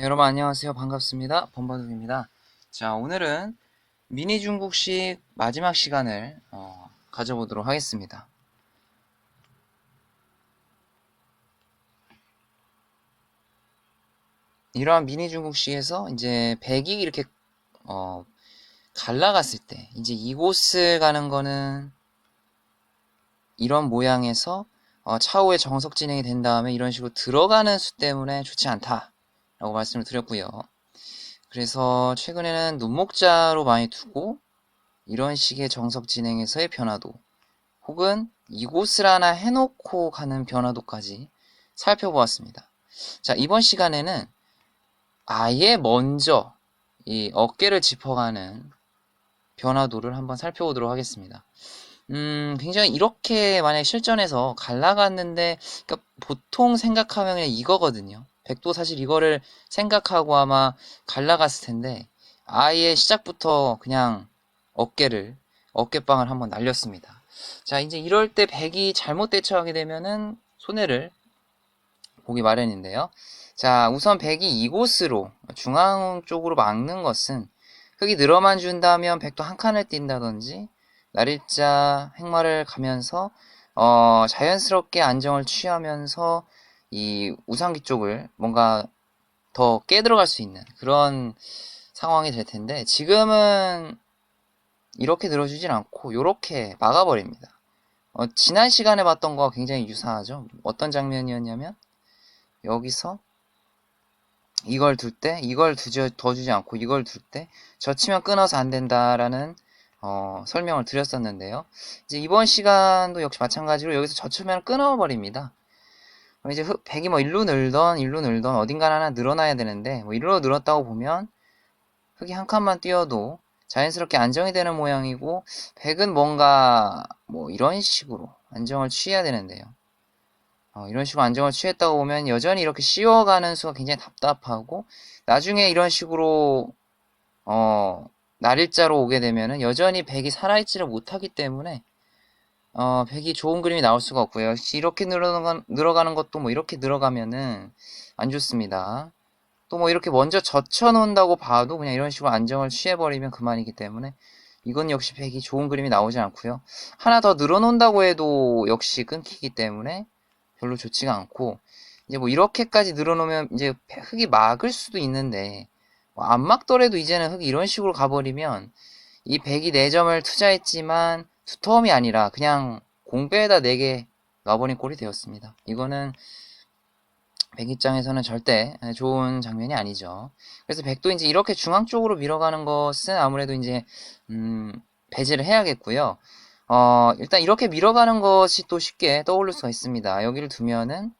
네, 여러분 안녕하세요. 반갑습니다. 범바둑입니다. 자, 오늘은 미니 중국식 마지막 시간을 어, 가져보도록 하겠습니다. 이러한 미니 중국식에서 이제 백이 이렇게 어, 갈라갔을 때 이제 이곳을 가는 거는 이런 모양에서 어, 차후에 정석 진행이 된 다음에 이런 식으로 들어가는 수 때문에 좋지 않다. 라고 말씀을 드렸고요. 그래서 최근에는 눈목자로 많이 두고 이런 식의 정석 진행에서의 변화도 혹은 이곳을 하나 해놓고 가는 변화도까지 살펴보았습니다. 자, 이번 시간에는 아예 먼저 이 어깨를 짚어가는 변화도를 한번 살펴보도록 하겠습니다. 음, 굉장히 이렇게 만약 실전에서 갈라갔는데, 그러니까 보통 생각하면 이거거든요. 백도 사실 이거를 생각하고 아마 갈라갔을 텐데, 아예 시작부터 그냥 어깨를, 어깨빵을 한번 날렸습니다. 자, 이제 이럴 때 백이 잘못 대처하게 되면은 손해를 보기 마련인데요. 자, 우선 백이 이곳으로, 중앙 쪽으로 막는 것은 흙이 늘어만 준다면 백도 한 칸을 뛴다든지, 날일자 행마를 가면서 어, 자연스럽게 안정을 취하면서 이 우상기 쪽을 뭔가 더 깨들어갈 수 있는 그런 상황이 될 텐데 지금은 이렇게 늘어주진 않고 이렇게 막아버립니다. 어, 지난 시간에 봤던 거와 굉장히 유사하죠. 어떤 장면이었냐면 여기서 이걸 둘 때 이걸 두지, 더 주지 않고 이걸 둘 때 젖히면 끊어서 안 된다라는 어, 설명을 드렸었는데요. 이제 이번 시간도 역시 마찬가지로 여기서 젖히면 끊어버립니다. 이제 백이 뭐 일로 늘던 일로 늘던 어딘가 하나 늘어나야 되는데 뭐 일로 늘었다고 보면 흙이 한 칸만 띄어도 자연스럽게 안정이 되는 모양이고 백은 뭔가 뭐 이런 식으로 안정을 취해야 되는데요. 어, 이런 식으로 안정을 취했다고 보면 여전히 이렇게 씌워가는 수가 굉장히 답답하고 나중에 이런 식으로 어, 날일자로 오게 되면은 여전히 백이 살아있지를 못하기 때문에 어, 백이 좋은 그림이 나올 수가 없고요. 이렇게 늘어가, 늘어가는 것도 뭐 이렇게 늘어가면은 안 좋습니다. 또 뭐 이렇게 먼저 젖혀 놓는다고 봐도 그냥 이런 식으로 안정을 취해버리면 그만이기 때문에 이건 역시 백이 좋은 그림이 나오지 않고요. 하나 더 늘어놓는다고 해도 역시 끊기기 때문에 별로 좋지가 않고 이제 뭐 이렇게까지 늘어놓으면 이제 흙이 막을 수도 있는데 뭐 안 막더라도 이제는 흙이 이런 식으로 가버리면 이 백이 4점을 투자했지만 두터움이 아니라 그냥 공배에다 4개 넣어버린 꼴이 되었습니다. 이거는 백 입장에서는 절대 좋은 장면이 아니죠. 그래서 백도 이제 이렇게 중앙 쪽으로 밀어가는 것은 아무래도 이제 음, 배제를 해야겠고요. 어, 일단 이렇게 밀어가는 것이 또 쉽게 떠오를 수가 있습니다. 여기를 두면은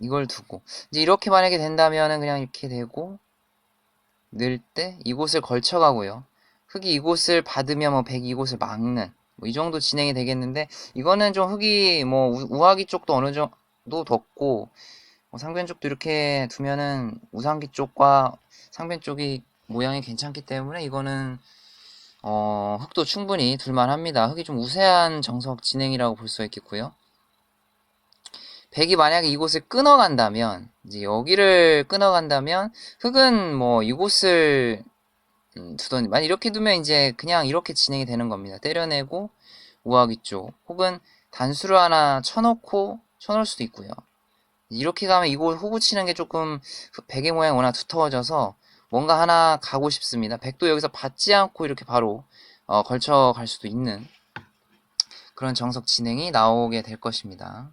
이걸 두고 이제 이렇게 만약에 된다면은 그냥 이렇게 되고 늘 때 이곳을 걸쳐가고요. 흙이 이곳을 받으면 뭐 백이 이곳을 막는 뭐 이 정도 진행이 되겠는데 이거는 좀 흙이 뭐 우하기 쪽도 어느 정도 덥고 뭐 상변 쪽도 이렇게 두면은 우상기 쪽과 상변 쪽이 모양이 괜찮기 때문에 이거는 어, 흙도 충분히 둘만합니다. 흙이 좀 우세한 정석 진행이라고 볼 수 있겠고요. 백이 만약에 이곳을 끊어간다면 이제 여기를 끊어간다면 흙은 뭐 이곳을 음, 만약 이렇게 두면 이제 그냥 이렇게 진행이 되는 겁니다. 때려내고 우하기 쪽 혹은 단수를 하나 쳐놓고 쳐놓을 수도 있고요. 이렇게 가면 이곳 호구 치는 게 조금 백의 모양이 워낙 두터워져서 뭔가 하나 가고 싶습니다. 백도 여기서 받지 않고 이렇게 바로 어, 걸쳐 갈 수도 있는 그런 정석 진행이 나오게 될 것입니다.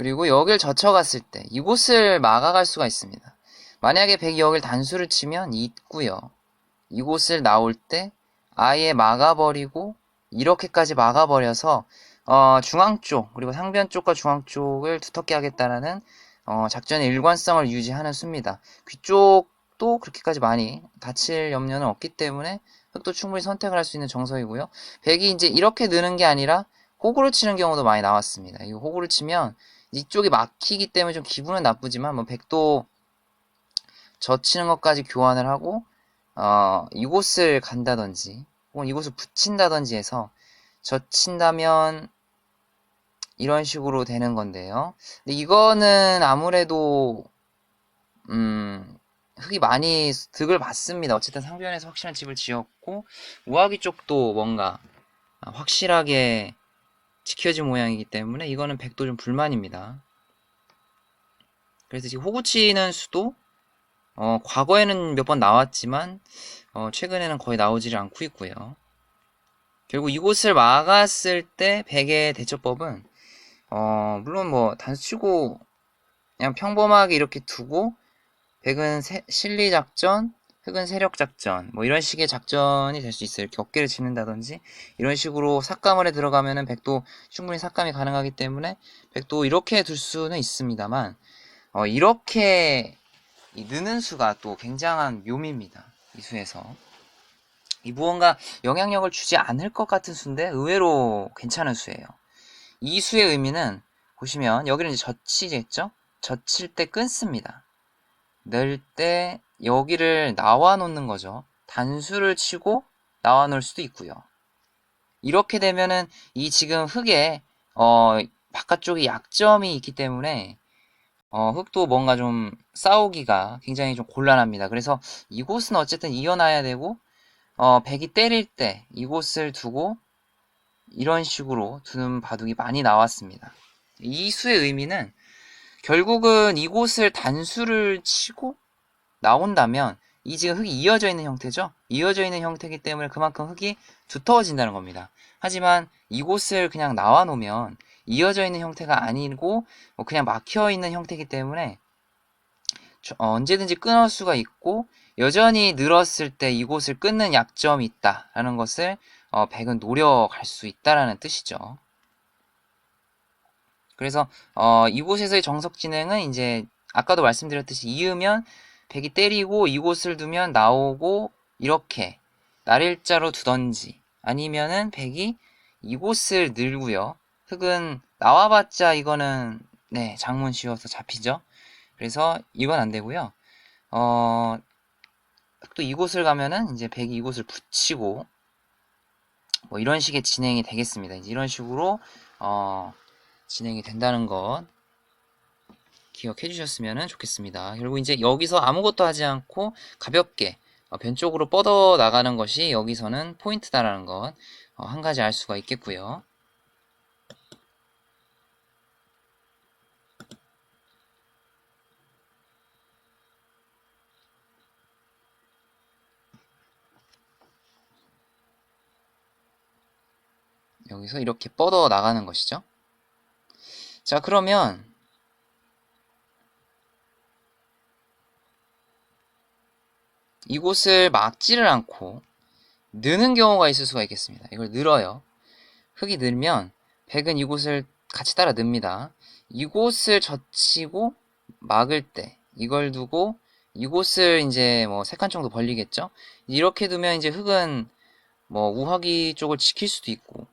그리고 여길 젖혀갔을 때 이곳을 막아갈 수가 있습니다. 만약에 백이 여길 단수를 치면 있고요. 이곳을 나올 때 아예 막아버리고 이렇게까지 막아버려서 어, 중앙 쪽 그리고 상변 쪽과 중앙 쪽을 두텁게 하겠다라는 어, 작전의 일관성을 유지하는 수입니다. 귀쪽도 그렇게까지 많이 다칠 염려는 없기 때문에 흑도 충분히 선택을 할 수 있는 정석이고요. 백이 이제 이렇게 느는 게 아니라 호구를 치는 경우도 많이 나왔습니다. 이 호구를 치면 이쪽이 막히기 때문에 좀 기분은 나쁘지만 뭐 백도 젖히는 것까지 교환을 하고 어, 이곳을 간다든지 혹은 이곳을 붙인다든지 해서 젖힌다면 이런 식으로 되는 건데요. 근데 이거는 아무래도 음, 흙이 많이 득을 받습니다. 어쨌든 상변에서 확실한 집을 지었고 우아기 쪽도 뭔가 확실하게 지켜진 모양이기 때문에 이거는 백도 좀 불만입니다. 그래서 지금 호구치는 수도 어, 과거에는 몇 번 나왔지만 어, 최근에는 거의 나오지를 않고 있고요. 결국 이곳을 막았을 때 백의 대처법은 어, 물론 뭐 단수 치고 그냥 평범하게 이렇게 두고 백은 세, 실리 작전, 흑은 세력 작전, 뭐 이런 식의 작전이 될 수 있어요. 이렇게 어깨를 치는다든지 이런 식으로 삭감을 해 들어가면은 백도 충분히 삭감이 가능하기 때문에 백도 이렇게 둘 수는 있습니다만 어, 이렇게 이 느는 수가 또 굉장한 묘미입니다. 이 수에서 이 무언가 영향력을 주지 않을 것 같은 수인데 의외로 괜찮은 수예요. 이 수의 의미는 보시면 여기는 이제 젖히겠죠? 젖힐 때 끊습니다. 넣을 때 여기를 나와 놓는 거죠. 단수를 치고 나와 놓을 수도 있고요. 이렇게 되면은 이 지금 흙에 어 바깥쪽에 약점이 있기 때문에 어 흙도 뭔가 좀 싸우기가 굉장히 좀 곤란합니다. 그래서 이곳은 어쨌든 이어놔야 되고 어 백이 때릴 때 이곳을 두고 이런 식으로 두는 바둑이 많이 나왔습니다. 이 수의 의미는 결국은 이곳을 단수를 치고 나온다면 이 지금 흙이 이어져 있는 형태죠. 이어져 있는 형태이기 때문에 그만큼 흙이 두터워진다는 겁니다. 하지만 이곳을 그냥 나와 놓으면 이어져 있는 형태가 아니고 뭐 그냥 막혀 있는 형태이기 때문에 어, 언제든지 끊을 수가 있고 여전히 늘었을 때 이곳을 끊는 약점이 있다라는 것을 어, 백은 노려갈 수 있다라는 뜻이죠. 그래서 어, 이곳에서의 정석 진행은 이제 아까도 말씀드렸듯이 이으면 백이 때리고 이곳을 두면 나오고 이렇게 날일자로 두던지 아니면은 백이 이곳을 늘고요. 흙은 나와봤자 이거는 네 장문 씌워서 잡히죠. 그래서 이건 안 되고요. 어, 또 이곳을 가면은 이제 백이 이곳을 붙이고 뭐 이런 식의 진행이 되겠습니다. 이런 식으로 어, 진행이 된다는 것 기억해 주셨으면 좋겠습니다. 결국 이제 여기서 아무것도 하지 않고 가볍게 어, 변 쪽으로 뻗어 나가는 것이 여기서는 포인트다라는 것 한 가지 알 수가 있겠고요. 여기서 이렇게 뻗어 나가는 것이죠. 자, 그러면 이곳을 막지를 않고 느는 경우가 있을 수가 있겠습니다. 이걸 늘어요. 흙이 늘면 백은 이곳을 같이 따라 늡니다. 이곳을 젖히고 막을 때 이걸 두고 이곳을 이제 뭐 세 칸 정도 벌리겠죠. 이렇게 두면 이제 흙은 뭐 우하기 쪽을 지킬 수도 있고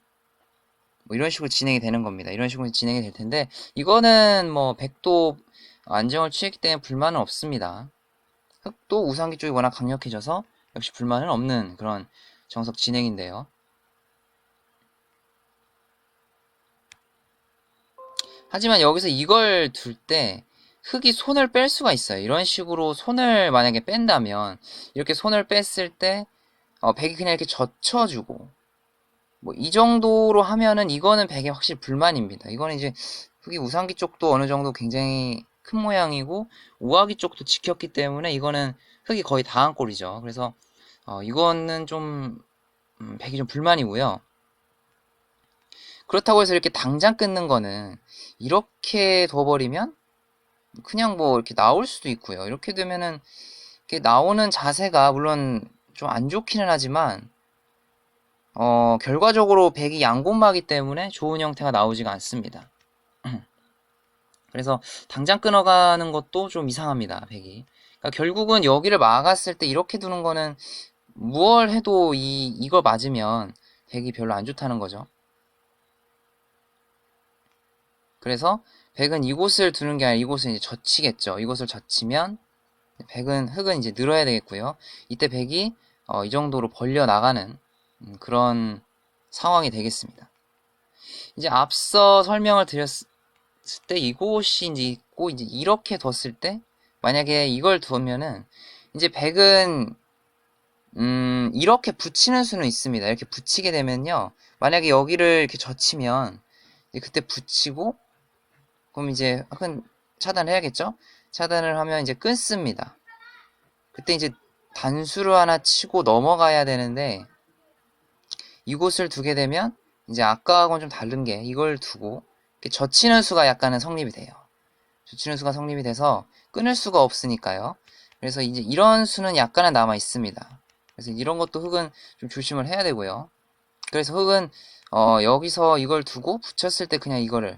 뭐 이런 식으로 진행이 되는 겁니다. 이런 식으로 진행이 될 텐데 이거는 뭐 백도 안정을 취했기 때문에 불만은 없습니다. 흑도 우상기 쪽이 워낙 강력해져서 역시 불만은 없는 그런 정석 진행인데요. 하지만 여기서 이걸 둘 때 흙이 손을 뺄 수가 있어요. 이런 식으로 손을 만약에 뺀다면 이렇게 손을 뺐을 때 어, 백이 그냥 이렇게 젖혀주고 뭐 이 정도로 하면은 이거는 백에 확실히 불만입니다. 이거는 이제 흑이 우상기 쪽도 어느 정도 굉장히 큰 모양이고 우아기 쪽도 지켰기 때문에 이거는 흑이 거의 다 한 꼴이죠. 그래서 어, 이거는 좀 음, 백이 좀 불만이고요. 그렇다고 해서 이렇게 당장 끊는 거는 이렇게 둬버리면 그냥 뭐 이렇게 나올 수도 있고요. 이렇게 되면은 이렇게 나오는 자세가 물론 좀 안 좋기는 하지만 어, 결과적으로 백이 양곤마기 때문에 좋은 형태가 나오지가 않습니다. 그래서 당장 끊어가는 것도 좀 이상합니다. 백이. 그러니까 결국은 여기를 막았을 때 이렇게 두는 거는 무얼 해도 이 이걸 맞으면 백이 별로 안 좋다는 거죠. 그래서 백은 이곳을 두는 게 아니라 이곳을 이제 젖히겠죠. 이곳을 젖히면 백은 흙은 이제 늘어야 되겠고요. 이때 백이 어, 이 정도로 벌려 나가는 음, 그런 상황이 되겠습니다. 이제 앞서 설명을 드렸을 때 이곳이 이제 있고 이제 이렇게 뒀을 때 만약에 이걸 두면은 이제 백은 음 이렇게 붙이는 수는 있습니다. 이렇게 붙이게 되면요. 만약에 여기를 이렇게 젖히면 그때 붙이고 그럼 이제 큰 차단을 해야겠죠? 차단을 하면 이제 끊습니다. 그때 이제 단수를 하나 치고 넘어가야 되는데 이곳을 두게 되면 이제 아까하고는 좀 다른 게 이걸 두고 젖히는 수가 약간은 성립이 돼요. 젖히는 수가 성립이 돼서 끊을 수가 없으니까요. 그래서 이제 이런 수는 약간은 남아 있습니다. 그래서 이런 것도 흙은 좀 조심을 해야 되고요. 그래서 흙은 어, 여기서 이걸 두고 붙였을 때 그냥 이거를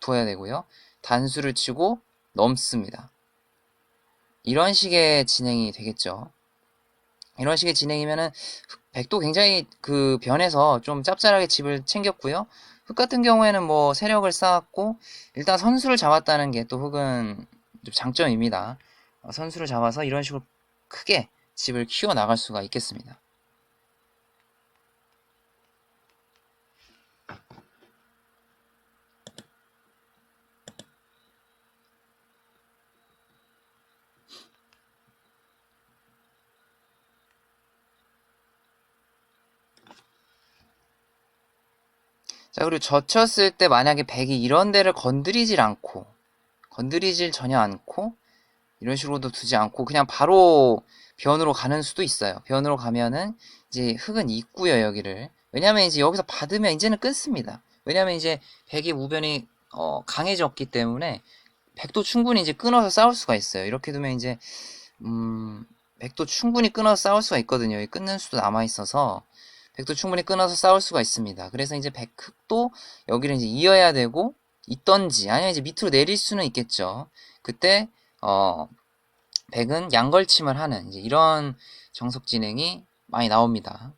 둬야 되고요. 단수를 치고 넘습니다. 이런 식의 진행이 되겠죠. 이런 식의 진행이면은 백도 굉장히 그 변해서 좀 짭짤하게 집을 챙겼고요. 흑 같은 경우에는 뭐 세력을 쌓았고 일단 선수를 잡았다는 게 또 흑은 좀 장점입니다. 어, 선수를 잡아서 이런 식으로 크게 집을 키워 나갈 수가 있겠습니다. 자, 그리고 젖혔을 때 만약에 백이 이런 데를 건드리질 않고, 건드리질 전혀 않고, 이런 식으로도 두지 않고, 그냥 바로 변으로 가는 수도 있어요. 변으로 가면은, 이제 흙은 있고요, 여기를. 왜냐면 이제 여기서 받으면 이제는 끊습니다. 왜냐면 이제 백의 무변이, 어, 강해졌기 때문에, 백도 충분히 이제 끊어서 싸울 수가 있어요. 이렇게 두면 이제, 음, 백도 충분히 끊어서 싸울 수가 있거든요. 끊는 수도 남아 있어서, 백도 충분히 끊어서 싸울 수가 있습니다. 그래서 이제 백흑도 여기를 이제 이어야 되고 있던지 아니면 이제 밑으로 내릴 수는 있겠죠. 그때 어 백은 양걸침을 하는 이제 이런 정석 진행이 많이 나옵니다.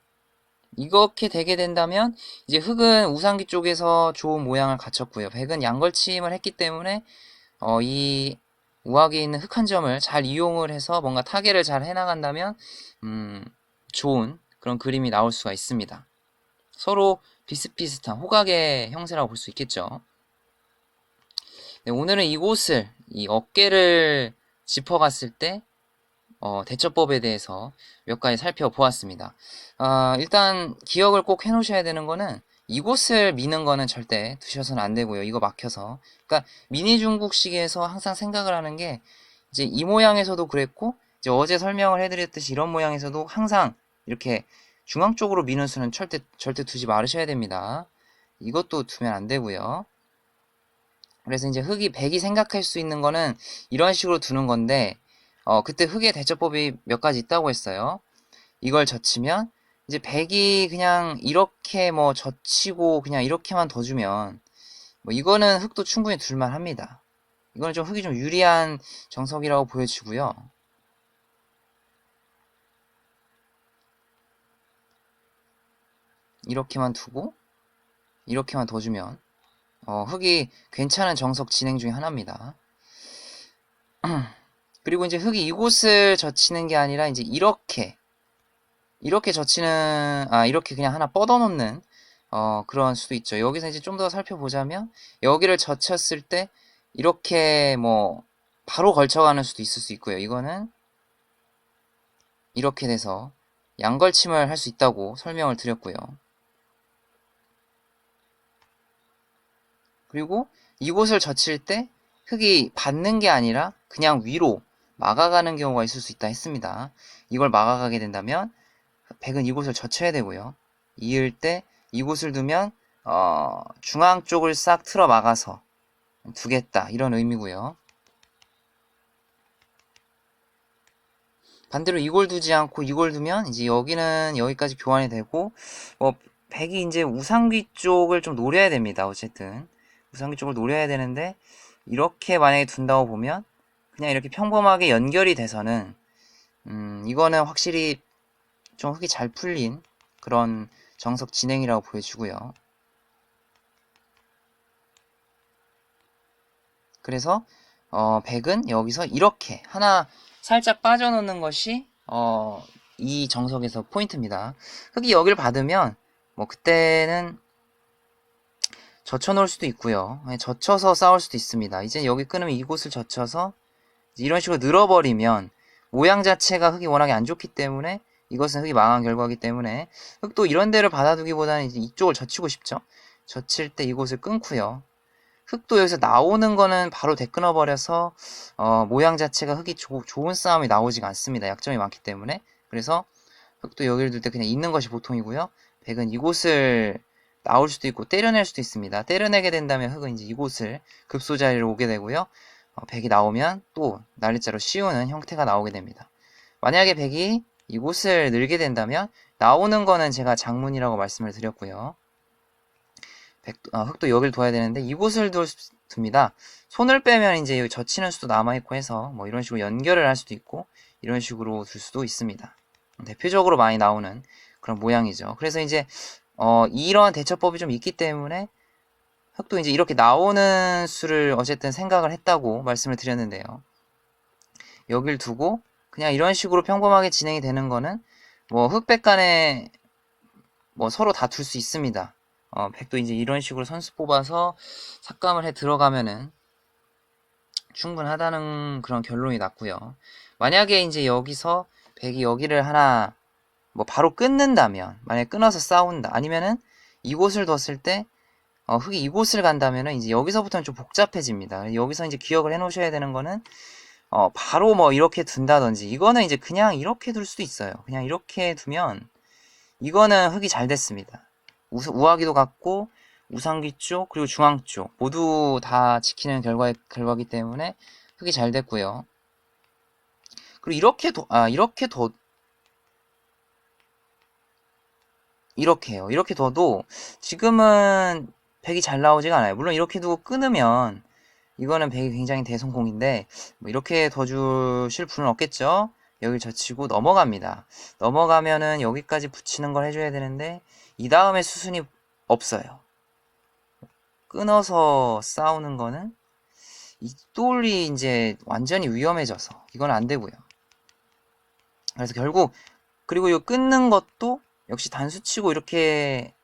이렇게 되게 된다면 이제 흑은 우상기 쪽에서 좋은 모양을 갖췄고요. 백은 양걸침을 했기 때문에 어, 이 우악에 있는 흑한 점을 잘 이용을 해서 뭔가 타개를 잘 해나간다면 음, 좋은 그런 그림이 나올 수가 있습니다. 서로 비슷비슷한 호각의 형세라고 볼 수 있겠죠. 네, 오늘은 이곳을 이 어깨를 짚어갔을 때 어, 대처법에 대해서 몇 가지 살펴보았습니다. 어, 일단 기억을 꼭 해놓으셔야 되는 거는 이곳을 미는 거는 절대 두셔서는 안 되고요. 이거 막혀서. 그러니까 미니 중국식에서 항상 생각을 하는 게 이제 이 모양에서도 그랬고 이제 어제 설명을 해드렸듯이 이런 모양에서도 항상 이렇게 중앙 쪽으로 미는 수는 절대, 절대 두지 말으셔야 됩니다. 이것도 두면 안 되고요. 그래서 이제 흙이 백이 생각할 수 있는 거는 이런 식으로 두는 건데, 어, 그때 흙의 대처법이 몇 가지 있다고 했어요. 이걸 젖히면, 이제 백이 그냥 이렇게 뭐 젖히고 그냥 이렇게만 더 주면, 뭐 이거는 흙도 충분히 둘만 합니다. 이거는 좀 흙이 좀 유리한 정석이라고 보여지고요. 이렇게만 두고 이렇게만 더 주면 어, 흙이 괜찮은 정석 진행 중에 하나입니다. 그리고 이제 흙이 이곳을 젖히는 게 아니라 이제 이렇게 이렇게 젖히는 아 이렇게 그냥 하나 뻗어 놓는 어, 그런 수도 있죠. 여기서 이제 좀 더 살펴보자면 여기를 젖혔을 때 이렇게 뭐 바로 걸쳐가는 수도 있을 수 있고요. 이거는 이렇게 돼서 양걸침을 할 수 있다고 설명을 드렸고요. 그리고 이곳을 젖힐 때 흙이 받는 게 아니라 그냥 위로 막아가는 경우가 있을 수 있다 했습니다. 이걸 막아가게 된다면 백은 이곳을 젖혀야 되고요. 이을 때 이곳을 두면 어, 중앙 쪽을 싹 틀어 막아서 두겠다 이런 의미고요. 반대로 이걸 두지 않고 이걸 두면 이제 여기는 여기까지 교환이 되고 뭐 백이 이제 우상귀 쪽을 좀 노려야 됩니다. 어쨌든 우상기 쪽을 노려야 되는데 이렇게 만약에 둔다고 보면 그냥 이렇게 평범하게 연결이 돼서는 음, 이거는 확실히 좀 흙이 잘 풀린 그런 정석 진행이라고 보여지고요. 그래서 어, 백은 여기서 이렇게 하나 살짝 빠져놓는 것이 어, 이 정석에서 포인트입니다. 흙이 여기를 받으면 뭐 그때는 젖혀 놓을 수도 있고요. 예, 젖혀서 싸울 수도 있습니다. 이제 여기 끊으면 이곳을 젖혀서 이런 식으로 늘어버리면 모양 자체가 흙이 워낙에 안 좋기 때문에 이것은 흙이 망한 결과이기 때문에 흙도 이런 데를 받아두기보다는 이제 이쪽을 젖히고 싶죠. 젖힐 때 이곳을 끊고요. 흙도 여기서 나오는 거는 바로 대끊어 버려서 어, 모양 자체가 흙이 조, 좋은 싸움이 나오지가 않습니다. 약점이 많기 때문에 그래서 흙도 여기를 둘 때 그냥 있는 것이 보통이고요. 백은 이곳을 나올 수도 있고 때려낼 수도 있습니다. 때려내게 된다면 흙은 이제 이곳을 급소 자리로 오게 되고요. 어, 백이 나오면 또 날리자로 씌우는 형태가 나오게 됩니다. 만약에 백이 이곳을 늘게 된다면 나오는 거는 제가 장문이라고 말씀을 드렸고요. 백, 어, 흙도 여기를 둬야 되는데 이곳을 둘, 둡니다. 손을 빼면 이제 젖히는 수도 남아있고 해서 뭐 이런 식으로 연결을 할 수도 있고 이런 식으로 둘 수도 있습니다. 대표적으로 많이 나오는 그런 모양이죠. 그래서 이제 어, 이러한 대처법이 좀 있기 때문에 흙도 이제 이렇게 나오는 수를 어쨌든 생각을 했다고 말씀을 드렸는데요. 여길 두고 그냥 이런 식으로 평범하게 진행이 되는 거는 뭐 흑백 간에 뭐 서로 다툴 수 있습니다. 어, 백도 이제 이런 식으로 선수 뽑아서 삭감을 해 들어가면은 충분하다는 그런 결론이 났고요. 만약에 이제 여기서 백이 여기를 하나 뭐 바로 끊는다면 만약에 끊어서 싸운다 아니면은 이곳을 뒀을 때 어, 흙이 이곳을 간다면은 이제 여기서부터는 좀 복잡해집니다. 여기서 이제 기억을 해 놓으셔야 되는 거는 어, 바로 뭐 이렇게 둔다든지 이거는 이제 그냥 이렇게 둘 수도 있어요. 그냥 이렇게 두면 이거는 흙이 잘 됐습니다. 우, 우하기도 같고 우상기 쪽 그리고 중앙 쪽 모두 다 지키는 결과 결과기 때문에 흙이 잘 됐고요. 그리고 이렇게 도, 아 이렇게 더 이렇게 해요. 이렇게 둬도 지금은 백이 잘 나오지가 않아요. 물론 이렇게 두고 끊으면 이거는 백이 굉장히 대성공인데 뭐 이렇게 더 주실 분은 없겠죠? 여기 젖히고 넘어갑니다. 넘어가면은 여기까지 붙이는 걸 해줘야 되는데 이 다음에 수순이 없어요. 끊어서 싸우는 거는 이 똘이 이제 완전히 위험해져서 이건 안 되고요. 그래서 결국 그리고 이 끊는 것도 역시 단수치고 이렇게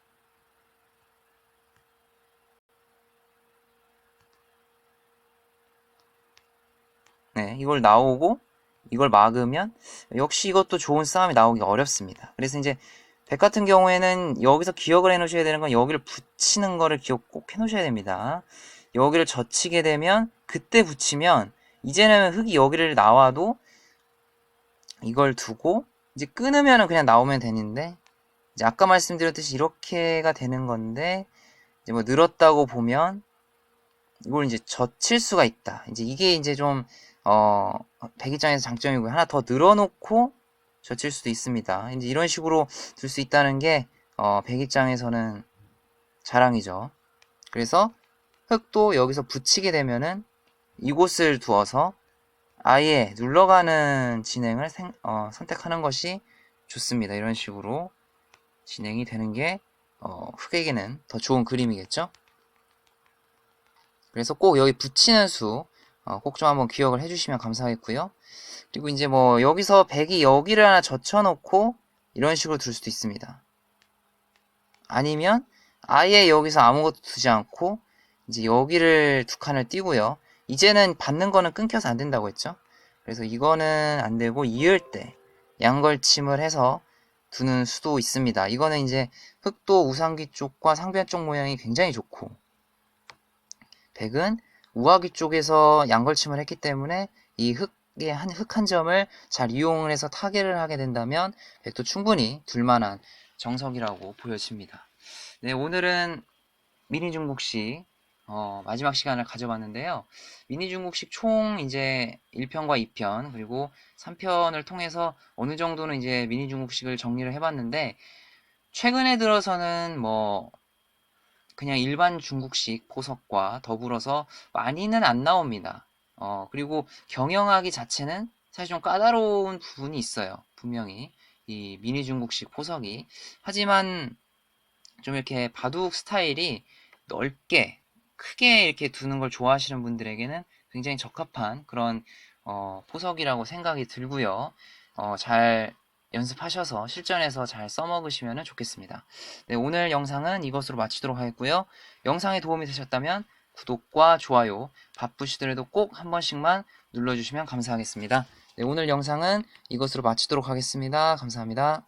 네, 이걸 나오고 이걸 막으면 역시 이것도 좋은 싸움이 나오기 어렵습니다. 그래서 이제 백 같은 경우에는 여기서 기억을 해 놓으셔야 되는 건 여기를 붙이는 거를 기억 꼭 해 놓으셔야 됩니다. 여기를 젖히게 되면 그때 붙이면 이제는 흙이 여기를 나와도 이걸 두고 이제 끊으면은 그냥 나오면 되는데 이제 아까 말씀드렸듯이 이렇게가 되는 건데 이제 뭐 늘었다고 보면 이걸 이제 젖힐 수가 있다. 이제 이게 이제 좀 어, 백입장에서 장점이고요. 하나 더 늘어놓고 젖힐 수도 있습니다. 이제 이런 식으로 둘 수 있다는 게 어, 백입장에서는 자랑이죠. 그래서 흙도 여기서 붙이게 되면은 이곳을 두어서 아예 눌러가는 진행을 생, 어, 선택하는 것이 좋습니다. 이런 식으로 진행이 되는 게 어, 흙에게는 더 좋은 그림이겠죠? 그래서 꼭 여기 붙이는 수, 어, 꼭 좀 한번 기억을 해주시면 감사하겠고요. 그리고 이제 뭐 여기서 백이 여기를 하나 젖혀놓고 이런 식으로 둘 수도 있습니다. 아니면 아예 여기서 아무것도 두지 않고 이제 여기를 두 칸을 띄고요. 이제는 받는 거는 끊겨서 안 된다고 했죠. 그래서 이거는 안 되고 이을 때 양걸침을 해서 두는 수도 있습니다. 이거는 이제 흑도 우상기 쪽과 상변 쪽 모양이 굉장히 좋고 백은 우하기 쪽에서 양걸침을 했기 때문에 이 흑의 한 흑 한 점을 잘 이용을 해서 타개를 하게 된다면 백도 충분히 둘만한 정석이라고 보여집니다. 네, 오늘은 미니 중국식 어, 마지막 시간을 가져봤는데요. 미니 중국식 총 이제 1편과 2편 그리고 3편을 통해서 어느 정도는 이제 미니 중국식을 정리를 해봤는데 최근에 들어서는 뭐 그냥 일반 중국식 포석과 더불어서 많이는 안 나옵니다. 어, 그리고 경영하기 자체는 사실 좀 까다로운 부분이 있어요. 분명히 이 미니 중국식 포석이 하지만 좀 이렇게 바둑 스타일이 넓게 크게 이렇게 두는 걸 좋아하시는 분들에게는 굉장히 적합한 그런 어, 포석이라고 생각이 들고요. 어, 잘 연습하셔서 실전에서 잘 써먹으시면 좋겠습니다. 네, 오늘 영상은 이것으로 마치도록 하겠고요. 영상이 도움이 되셨다면 구독과 좋아요 바쁘시더라도 꼭 한 번씩만 눌러주시면 감사하겠습니다. 네, 오늘 영상은 이것으로 마치도록 하겠습니다. 감사합니다.